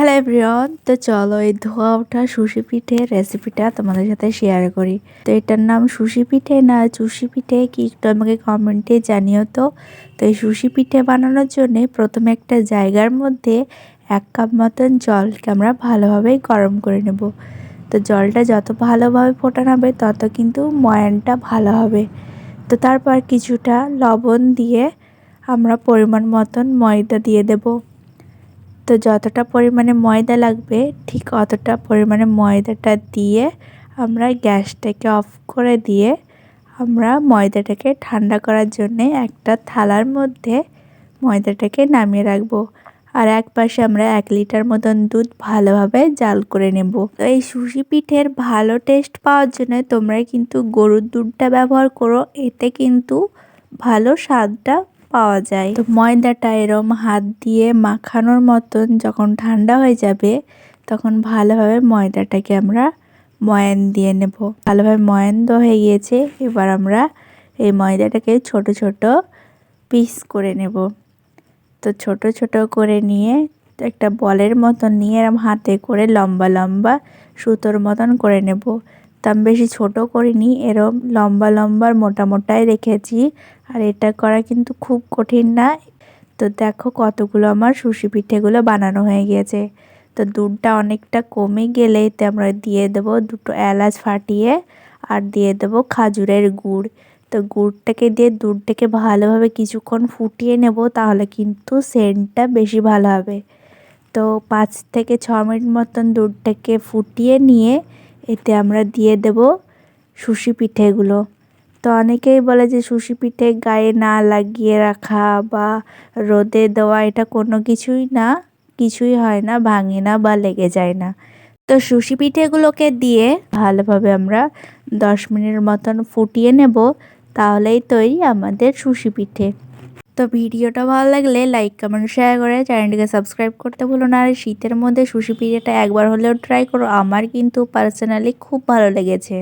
Hello everyone তো চলো এই ধোয়া ওঠা সুশি পিঠের রেসিপিটা তোমাদের সাথে শেয়ার করি। তো এটার নাম সুশি পিঠে না চুষি পিঠে, কি একটু আমাকে কমেন্টে জানিও তো। তো এই সুশি পিঠে বানানোর জন্য প্রথমে একটা জায়গার মধ্যে এক কাপ মতন জলকে আমরা ভালোভাবেই গরম করে নেব। তো জলটা যত ভালোভাবে ফোটানো হবে, তত কিন্তু ময়ানটা ভালো হবে। তো তারপর কিছুটা লবণ দিয়ে আমরা পরিমাণ মতন ময়দা দিয়ে দেবো। তো যতটা পরিমাণে ময়দা লাগবে, ঠিক অতটা পরিমাণে ময়দাটা দিয়ে আমরা গ্যাসটাকে অফ করে দিয়ে আমরা ময়দাটাকে ঠান্ডা করার জন্যে একটা থালার মধ্যে ময়দাটাকে নামিয়ে রাখব। আর এক পাশে আমরা এক লিটার মতন দুধ ভালোভাবে জাল করে নেব। তো এই সুশি পিঠের ভালো টেস্ট পাওয়ার জন্য তোমরা কিন্তু গরুর দুধটা ব্যবহার করো, এতে কিন্তু ভালো স্বাদটা পাওয়া যায়। তো ময়দাটা এরম হাত দিয়ে মাখানোর মতন যখন ঠান্ডা হয়ে যাবে, তখন ভালোভাবে ময়দাটাকে আমরা ময়ান দিয়ে নেব। ভালোভাবে ময়ান হয়ে গিয়েছে, এবার আমরা এই ময়দাটাকে ছোট ছোট পিস করে নেব। তো ছোট ছোট করে নিয়ে একটা বলের মতন নিয়ে এরম হাতে করে লম্বা লম্বা সুতোর মতন করে নেব। বেশি ছোটো করিনি, এরম লম্বা লম্বা মোটা মোটাই রেখেছি। আর এটা করা কিন্তু খুব কঠিন না। তো দেখো কতগুলো আমার সুশি পিঠেগুলো বানানো হয়ে গিয়েছে। তো দুধটা অনেকটা কমে গেলে এতে আমরা দিয়ে দেব দুটো এলাচ ফাটিয়ে আর দিয়ে দেব খাজুরের গুড়। তো গুড়টাকে দিয়ে দুধটাকে ভালোভাবে কিছুক্ষণ ফুটিয়ে নেব, তাহলে কিন্তু সেন্টটা বেশি ভালো হবে। তো পাঁচ থেকে ছ মিনিট মতন দুধটাকে ফুটিয়ে নিয়ে এতে আমরা দিয়ে দেব সুশি পিঠেগুলো। তো অনেকেই বলে যে সুশি পিঠে গায়ে না লাগিয়ে রাখা বা রোদে দেওয়া এটা কোনো কিছুই না, কিছুই হয় না, ভাঙে না বা লেগে যায় না। তো সুশি পিঠেগুলোকে দিয়ে ভালোভাবে আমরা দশ মিনিটের মতন ফুটিয়ে নেব, তাহলেই তৈরি আমাদের সুশি পিঠে। তো ভিডিওটা ভালো লাগলে লাইক কমেন্ট শেয়ার করে চ্যানেলটিকে সাবস্ক্রাইব করতে ভুলো না। আর শীতের মধ্যে সুশি পিঠেটা একবার হলেও ট্রাই করো, আমার কিন্তু পার্সোনালি খুব ভালো লেগেছে।